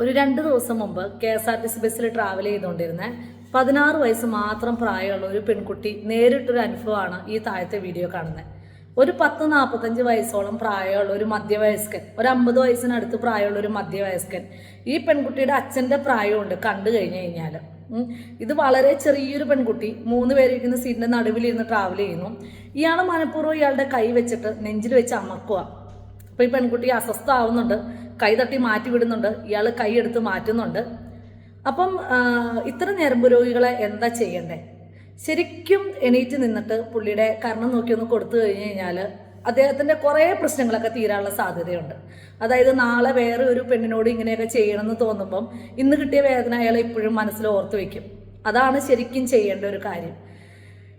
ഒരു രണ്ട് ദിവസം മുമ്പ് K S R T C ബസ്സിൽ ട്രാവൽ ചെയ്തുകൊണ്ടിരുന്ന പതിനാറ് വയസ്സ് മാത്രം പ്രായമുള്ള ഒരു പെൺകുട്ടി നേരിട്ടൊരു അനുഭവമാണ് ഈ താഴത്തെ വീഡിയോ കാണുന്നത്. ഒരു പത്ത് നാൽപ്പത്തഞ്ച് വയസ്സോളം പ്രായമുള്ള ഒരു മധ്യവയസ്കൻ ഒരു അമ്പത് വയസ്സിനടുത്ത് പ്രായമുള്ള ഒരു മധ്യവയസ്കൻ ഈ പെൺകുട്ടിയുടെ അച്ഛന്റെ പ്രായമുണ്ട് കണ്ടു കഴിഞ്ഞു കഴിഞ്ഞാൽ. ഇത് വളരെ ചെറിയൊരു പെൺകുട്ടി മൂന്ന് പേരിരിക്കുന്ന സീറ്റിന്റെ നടുവിലിരുന്ന് ട്രാവൽ ചെയ്യുന്നു. ഇയാൾ മനഃപൂർവം ഇയാളുടെ കൈ വെച്ചിട്ട് നെഞ്ചിൽ വെച്ച് അമക്കുക അപ്പോൾ ഈ പെൺകുട്ടി അസ്വസ്ഥമാവുന്നുണ്ട് കൈ തട്ടി മാറ്റി വിടുന്നുണ്ട് ഇയാൾ കൈ എടുത്ത് മാറ്റുന്നുണ്ട്. അപ്പം ഇത്തരം ഞരമ്പ് രോഗികളെ എന്താ ചെയ്യണ്ടേ? ശരിക്കും എണീറ്റ് നിന്നിട്ട് പുള്ളിയുടെ കർണം നോക്കി ഒന്ന് കൊടുത്തു കഴിഞ്ഞു കഴിഞ്ഞാൽ അദ്ദേഹത്തിന്റെ കുറേ പ്രശ്നങ്ങളൊക്കെ തീരാനുള്ള സാധ്യതയുണ്ട്. അതായത് നാളെ വേറെ ഒരു പെണ്ണിനോട് ഇങ്ങനെയൊക്കെ ചെയ്യണമെന്ന് തോന്നുമ്പം ഇന്ന് കിട്ടിയ വേദന അയാൾ ഇപ്പോഴും മനസ്സിൽ ഓർത്തു വയ്ക്കും അതാണ് ശരിക്കും ചെയ്യേണ്ട ഒരു കാര്യം.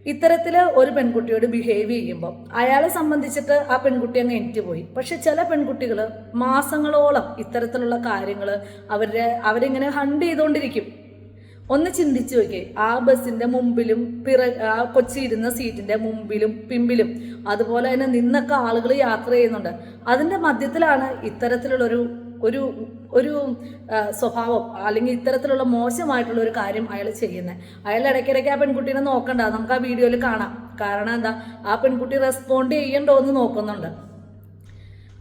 ഇത്തരത്തിൽ ഒരു പെൺകുട്ടിയോട് ബിഹേവ് ചെയ്യുമ്പോൾ അയാളെ സംബന്ധിച്ചിട്ട് ആ പെൺകുട്ടി അങ്ങ് എനിക്ക് പോയി പക്ഷെ ചില പെൺകുട്ടികൾ മാസങ്ങളോളം ഇത്തരത്തിലുള്ള കാര്യങ്ങൾ അവരുടെ അവരിങ്ങനെ ഹണ്ട് ചെയ്തുകൊണ്ടിരിക്കും ഒന്ന് ചിന്തിച്ചു നോക്കിയേ ആ ബസ്സിന്റെ മുമ്പിലും പിറ ആ കൊച്ചി ഇരുന്ന സീറ്റിന്റെ മുമ്പിലും പിമ്പിലും അതുപോലെ തന്നെ നിന്നൊക്കെ ആളുകൾ യാത്ര ചെയ്യുന്നുണ്ട്. അതിന്റെ മധ്യത്തിലാണ് ഇത്തരത്തിലുള്ളൊരു ഒരു ഒരു സ്വഭാവം അല്ലെങ്കിൽ ഇത്തരത്തിലുള്ള മോശമായിട്ടുള്ള ഒരു കാര്യം അയാൾ ചെയ്യുന്നത്. അയാൾ ഇടയ്ക്കിടയ്ക്ക് ആ പെൺകുട്ടീനെ നോക്കണ്ട. നമുക്ക് ആ വീഡിയോയിൽ കാണാം. കാരണം എന്താ? ആ പെൺകുട്ടി റെസ്പോണ്ട് ചെയ്യണ്ടോ എന്ന് നോക്കുന്നുണ്ട്.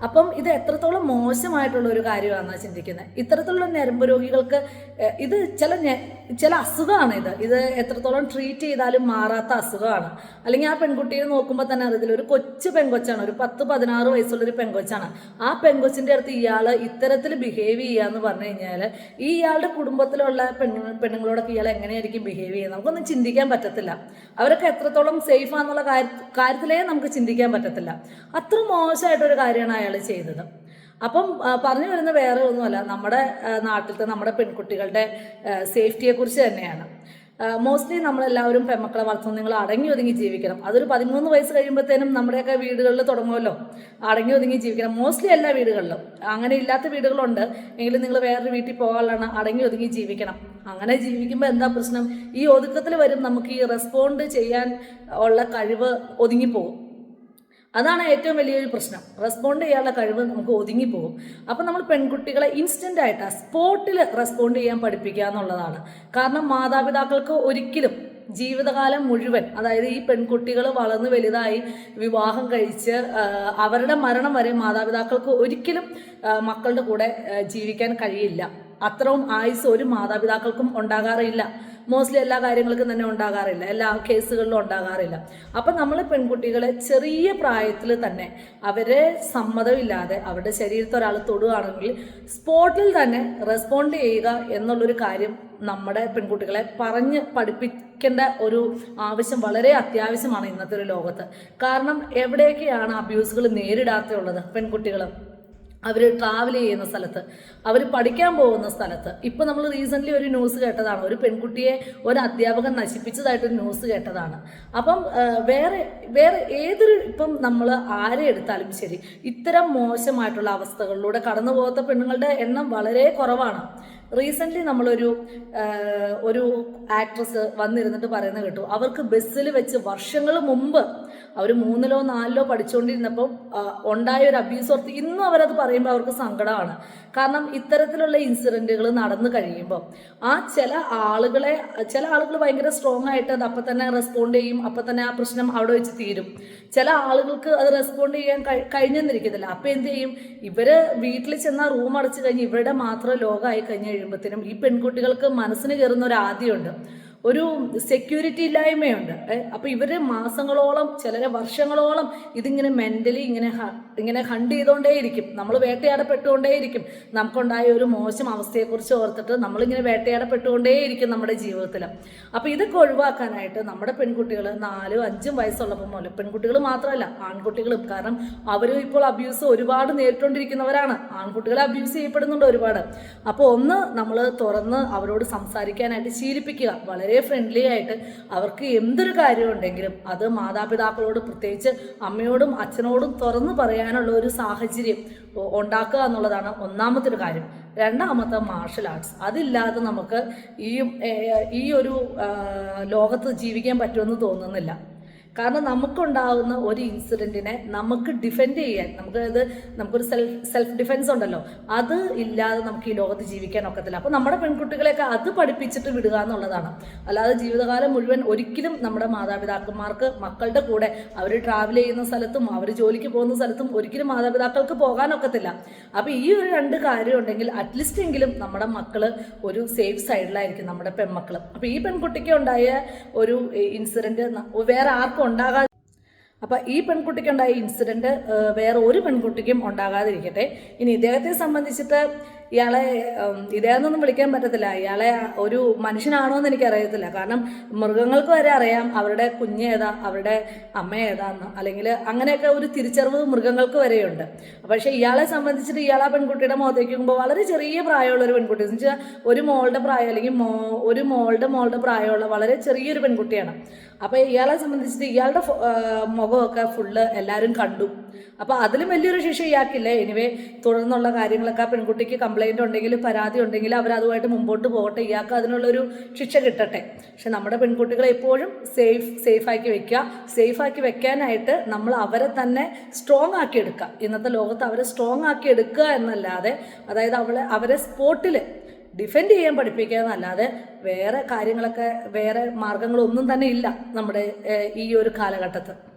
അപ്പം ഇത് എത്രത്തോളം മോശമായിട്ടുള്ള ഒരു കാര്യമാണെന്നാ ചിന്തിക്കുന്നത് ഇത്തരത്തിലുള്ള ഞരമ്പ് രോഗികൾക്ക് ഇത് ചില ചില അസുഖമാണ് ഇത്. ഇത് എത്രത്തോളം ട്രീറ്റ് ചെയ്താലും മാറാത്ത അസുഖമാണ് അല്ലെങ്കിൽ ആ പെൺകുട്ടിയെ നോക്കുമ്പോൾ തന്നെ അറിയത്തില്ല. ഒരു കൊച്ചു പെങ്കൊച്ചാണ്. ഒരു പത്ത് പതിനാറ് വയസ്സുള്ള ഒരു പെങ്കൊച്ചാണ്. ആ പെങ്കൊച്ചിന്റെ അടുത്ത് ഇയാൾ ഇത്തരത്തിൽ ബിഹേവ് ചെയ്യാന്ന് പറഞ്ഞു കഴിഞ്ഞാൽ ഈ ഇയാളുടെ കുടുംബത്തിലുള്ള പെണ്ണു പെണ്ണുങ്ങളോടൊക്കെ ഇയാൾ എങ്ങനെയായിരിക്കും ബിഹേവ് ചെയ്യുന്നത് നമുക്കൊന്നും ചിന്തിക്കാൻ പറ്റത്തില്ല. അവരൊക്കെ എത്രത്തോളം സേഫ് ആണെന്നുള്ള കാര്യ- കാര്യത്തിലേ നമുക്ക് ചിന്തിക്കാൻ പറ്റത്തില്ല. അത്ര മോശമായിട്ടൊരു കാര്യമാണ് അയാൾ ചെയ്തത്. അപ്പം പറഞ്ഞു വരുന്ന വേറെ ഒന്നുമല്ല. നമ്മുടെ നാട്ടിലത്തെ നമ്മുടെ പെൺകുട്ടികളുടെ സേഫ്റ്റിയെ കുറിച്ച് തന്നെയാണ്. മോസ്റ്റ്ലി നമ്മളെല്ലാവരും പെമ്മക്കളെ വളർത്തുന്നു നിങ്ങൾ അടങ്ങി ഒതുങ്ങി ജീവിക്കണം. അതൊരു പതിമൂന്ന് വയസ്സ് കഴിയുമ്പോഴത്തേനും നമ്മുടെയൊക്കെ വീടുകളിൽ തുടങ്ങുമല്ലോ. അടങ്ങി ഒതുങ്ങി ജീവിക്കണം. മോസ്റ്റ്ലി എല്ലാ വീടുകളിലും. അങ്ങനെ ഇല്ലാത്ത വീടുകളുണ്ട്. എങ്കിലും നിങ്ങൾ വേറൊരു വീട്ടിൽ പോകാനുള്ളതാണ്. അടങ്ങി ഒതുങ്ങി ജീവിക്കണം. അങ്ങനെ ജീവിക്കുമ്പോൾ എന്താ പ്രശ്നം? ഈ ഒതുക്കത്തിൽ വരും. നമുക്ക് ഈ റെസ്പോണ്ട് ചെയ്യാൻ ഉള്ള കഴിവ് ഒതുങ്ങിപ്പോകും അതാണ് ഏറ്റവും വലിയൊരു പ്രശ്നം. റെസ്പോണ്ട് ചെയ്യാനുള്ള കഴിവ് നമുക്ക് ഒതുങ്ങിപ്പോകും അപ്പം നമ്മൾ പെൺകുട്ടികളെ ഇൻസ്റ്റന്റ് ആയിട്ട് സ്പോട്ടിൽ റെസ്പോണ്ട് ചെയ്യാൻ പഠിപ്പിക്കുക എന്നുള്ളതാണ്. കാരണം മാതാപിതാക്കൾക്ക് ഒരിക്കലും ജീവിതകാലം മുഴുവൻ അതായത് ഈ പെൺകുട്ടികൾ വളർന്ന് വലുതായി വിവാഹം കഴിച്ച് അവരുടെ മരണം വരെ മാതാപിതാക്കൾക്ക് ഒരിക്കലും മക്കളുടെ കൂടെ ജീവിക്കാൻ കഴിയില്ല. അത്രയും ആയുസ് ഒരു മാതാപിതാക്കൾക്കും ഉണ്ടാകാറില്ല. മോസ്റ്റ്ലി എല്ലാ കാര്യങ്ങൾക്കും തന്നെ ഉണ്ടാകാറില്ല. എല്ലാ കേസുകളിലും ഉണ്ടാകാറില്ല. അപ്പം നമ്മൾ പെൺകുട്ടികളെ ചെറിയ പ്രായത്തിൽ തന്നെ അവരെ സമ്മതമില്ലാതെ അവരുടെ ശരീരത്തെ ഒരാൾ തൊടുകയാണെങ്കിൽ സ്പോട്ടിൽ തന്നെ റെസ്പോണ്ട് ചെയ്യുക എന്നുള്ളൊരു കാര്യം നമ്മുടെ പെൺകുട്ടികളെ പറഞ്ഞ് പഠിപ്പിക്കേണ്ട ഒരു ആവശ്യം വളരെ അത്യാവശ്യമാണ് ഇന്നത്തെ ഒരു ലോകത്ത്. കാരണം എവിടെയൊക്കെയാണ് അബ്യൂസുകൾ നേരിടാത്തുള്ളത് പെൺകുട്ടികൾ അവർ ട്രാവൽ ചെയ്യുന്ന സ്ഥലത്ത് അവർ പഠിക്കാൻ പോകുന്ന സ്ഥലത്ത്. ഇപ്പം നമ്മൾ റീസെന്റ്ലി ഒരു ന്യൂസ് കേട്ടതാണ്. ഒരു പെൺകുട്ടിയെ ഒരു അധ്യാപകൻ നശിപ്പിച്ചതായിട്ടൊരു ന്യൂസ് കേട്ടതാണ്. അപ്പം വേറെ വേറെ ഏതൊരു ഇപ്പം നമ്മൾ ആരെ എടുത്താലും ശരി ഇത്തരം മോശമായിട്ടുള്ള അവസ്ഥകളിലൂടെ കടന്നു പോകാത്ത പെണ്ണുങ്ങളുടെ എണ്ണം വളരെ കുറവാണ്. റീസെന്റ്ലി നമ്മളൊരു ഒരു ആക്ട്രസ് വന്നിരുന്നിട്ട് പറയുന്ന കേട്ടു. അവർക്ക് ബസ്സിൽ വെച്ച് വർഷങ്ങൾ മുമ്പ് അവർ മൂന്നിലോ നാലിലോ പഠിച്ചുകൊണ്ടിരുന്നപ്പോൾ ഉണ്ടായ ഒരു അബ്യൂസ് ഓർത്ത് ഇന്നും അവരത് പറയുമ്പോൾ അവർക്ക് സങ്കടമാണ് കാരണം ഇത്തരത്തിലുള്ള ഇൻസിഡന്റുകൾ നടന്നു കഴിയുമ്പോൾ ആ ചില ആളുകളെ ചില ആളുകൾ ഭയങ്കര സ്ട്രോങ് ആയിട്ട് അത് അപ്പം തന്നെ റെസ്പോണ്ട് ചെയ്യും അപ്പം തന്നെ ആ പ്രശ്നം അവിടെ വെച്ച് തീരും. ചില ആളുകൾക്ക് അത് റെസ്പോണ്ട് ചെയ്യാൻ കഴി- കഴിഞ്ഞെന്നിരിക്കത്തില്ല. അപ്പം എന്ത് ചെയ്യും? ഇവർ വീട്ടിൽ ചെന്നാൽ റൂം അടച്ചു കഴിഞ്ഞ് ഇവരുടെ മാത്രം ലോകമായി കഴിഞ്ഞ് കഴിയുമ്പോഴത്തേനും ഈ പെൺകുട്ടികൾക്ക് മനസ്സിന് കയറുന്ന ഒരു ആദ്യമുണ്ട് ഒരു സെക്യൂരിറ്റി ഇല്ലായ്മയുണ്ട്. ഏ, അപ്പൊ ഇവർ മാസങ്ങളോളം ചിലരെ വർഷങ്ങളോളം ഇതിങ്ങനെ മെന്റലി ഇങ്ങനെ ഇങ്ങനെ ഹണ്ട് ചെയ്തുകൊണ്ടേയിരിക്കും നമ്മൾ വേട്ടയാടപ്പെട്ടുകൊണ്ടേയിരിക്കും. നമുക്കുണ്ടായ ഒരു മോശം അവസ്ഥയെക്കുറിച്ച് ഓർത്തിട്ട് നമ്മളിങ്ങനെ വേട്ടയാടപ്പെട്ടുകൊണ്ടേയിരിക്കും നമ്മുടെ ജീവിതത്തിൽ അപ്പൊ ഇതൊക്കെ ഒഴിവാക്കാനായിട്ട് നമ്മുടെ പെൺകുട്ടികൾ നാലും അഞ്ചും വയസ്സുള്ളപ്പോൾ മുതൽ പെൺകുട്ടികൾ മാത്രമല്ല ആൺകുട്ടികളും കാരണം അവരും ഇപ്പോൾ അബ്യൂസ് ഒരുപാട് നേരിട്ടുകൊണ്ടിരിക്കുന്നവരാണ് ആൺകുട്ടികളെ അബ്യൂസ് ചെയ്യപ്പെടുന്നുണ്ട് ഒരുപാട്. അപ്പോൾ ഒന്ന് നമ്മൾ തുറന്ന് അവരോട് സംസാരിക്കാനായിട്ട് ശീലിപ്പിക്കുക. വളരെ ഫ്രണ്ട്ലി ആയിട്ട് അവർക്ക് എന്തൊരു കാര്യമുണ്ടെങ്കിലും അത് മാതാപിതാക്കളോട് പ്രത്യേകിച്ച് അമ്മയോടും അച്ഛനോടും തുറന്നു പറയാനുള്ള ഒരു സാഹചര്യം ഉണ്ടാക്കുക എന്നുള്ളതാണ് ഒന്നാമത്തെ ഒരു കാര്യം. രണ്ടാമത്തെ മാർഷൽ ആർട്സ് അതില്ലാതെ നമുക്ക് ഈ ഈ ഒരു ലോകത്ത് ജീവിക്കാൻ പറ്റുമെന്ന് തോന്നുന്നില്ല. കാരണം നമുക്കുണ്ടാവുന്ന ഒരു ഇൻസിഡന്റിനെ നമുക്ക് ഡിഫെൻഡ് ചെയ്യാൻ നമുക്ക് അത് നമുക്കൊരു സെൽഫ് സെൽഫ് ഡിഫെൻസ് ഉണ്ടല്ലോ. അത് ഇല്ലാതെ നമുക്ക് ഈ ലോകത്ത് ജീവിക്കാൻ ഒക്കത്തില്ല. അപ്പോൾ നമ്മുടെ പെൺകുട്ടികളെയൊക്കെ അത് പഠിപ്പിച്ചിട്ട് വിടുക എന്നുള്ളതാണ്. അല്ലാതെ ജീവിതകാലം മുഴുവൻ ഒരിക്കലും നമ്മുടെ മാതാപിതാക്കന്മാർക്ക് മക്കളുടെ കൂടെ അവർ ട്രാവൽ ചെയ്യുന്ന സ്ഥലത്തും അവർ ജോലിക്ക് പോകുന്ന സ്ഥലത്തും ഒരിക്കലും മാതാപിതാക്കൾക്ക് പോകാനൊക്കത്തില്ല അപ്പോൾ ഈ ഒരു രണ്ട് കാര്യം ഉണ്ടെങ്കിൽ അറ്റ്ലീസ്റ്റ് എങ്കിലും നമ്മുടെ മക്കൾ ഒരു സേഫ് സൈഡിലായിരിക്കും നമ്മുടെ പെൺമക്കൾ അപ്പോൾ ഈ പെൺകുട്ടിക്ക് ഉണ്ടായ ഒരു ഇൻസിഡന്റ് വേറെ ആർക്കും ഉണ്ടാകാതെ അപ്പൊ ഈ പെൺകുട്ടിക്കുണ്ടായ ഇൻസിഡന്റ് വേറെ ഒരു പെൺകുട്ടിക്കും ഉണ്ടാകാതിരിക്കട്ടെ. ഇനി ഇദ്ദേഹത്തെ സംബന്ധിച്ചിട്ട് ഇയാളെ ഇദ്ദേഹമെന്നൊന്നും വിളിക്കാൻ പറ്റത്തില്ല. ഇയാളെ ഒരു മനുഷ്യനാണോ എന്ന് എനിക്കറിയത്തില്ല. കാരണം മൃഗങ്ങൾക്ക് വരെ അറിയാം അവരുടെ കുഞ്ഞ് ഏതാ അവരുടെ അമ്മ ഏതാന്ന്. അല്ലെങ്കിൽ അങ്ങനെയൊക്കെ ഒരു തിരിച്ചറിവ് മൃഗങ്ങൾക്ക് വരെയുണ്ട്. പക്ഷേ ഇയാളെ സംബന്ധിച്ചിട്ട് ഇയാൾ ആ പെൺകുട്ടിയുടെ മുഖത്തേക്ക് നോക്കുമ്പോൾ വളരെ ചെറിയ പ്രായമുള്ള ഒരു പെൺകുട്ടി. എന്ന് വെച്ചാൽ ഒരു മോളുടെ പ്രായം അല്ലെങ്കിൽ മോ ഒരു മോളുടെ മോളുടെ പ്രായമുള്ള വളരെ ചെറിയൊരു പെൺകുട്ടിയാണ്. അപ്പോൾ ഇയാളെ സംബന്ധിച്ചിട്ട് ഇയാളുടെ മുഖമൊക്കെ ഫുള്ള് എല്ലാവരും കണ്ടു. അപ്പോൾ അതിലും വലിയൊരു ശിക്ഷ ഇയാൾക്കില്ല? എനിവേ തുടർന്നുള്ള കാര്യങ്ങളൊക്കെ പെൺകുട്ടിക്ക് കംപ്ലൈന്റ് ഉണ്ടെങ്കിൽ പരാതി ഉണ്ടെങ്കിൽ അവർ അതുമായിട്ട് മുമ്പോട്ട് പോകട്ടെ. ഇയാൾക്ക് അതിനുള്ളൊരു ശിക്ഷ കിട്ടട്ടെ. പക്ഷെ നമ്മുടെ പെൺകുട്ടികളെ എപ്പോഴും സേഫ് സേഫാക്കി വെക്കുക. സേഫാക്കി വെക്കാനായിട്ട് നമ്മൾ അവരെ തന്നെ സ്ട്രോങ് ആക്കി എടുക്കുക. ഇന്നത്തെ ലോകത്ത് അവരെ സ്ട്രോങ് ആക്കി എടുക്കുക എന്നല്ലാതെ അതായത് അവളെ അവരെ സ്പോട്ടിൽ ഡിഫെൻഡ് ചെയ്യാൻ പഠിപ്പിക്കുക എന്നല്ലാതെ വേറെ കാര്യങ്ങളൊക്കെ വേറെ മാർഗങ്ങളൊന്നും തന്നെ ഇല്ല നമ്മുടെ ഈ ഒരു കാലഘട്ടത്ത്.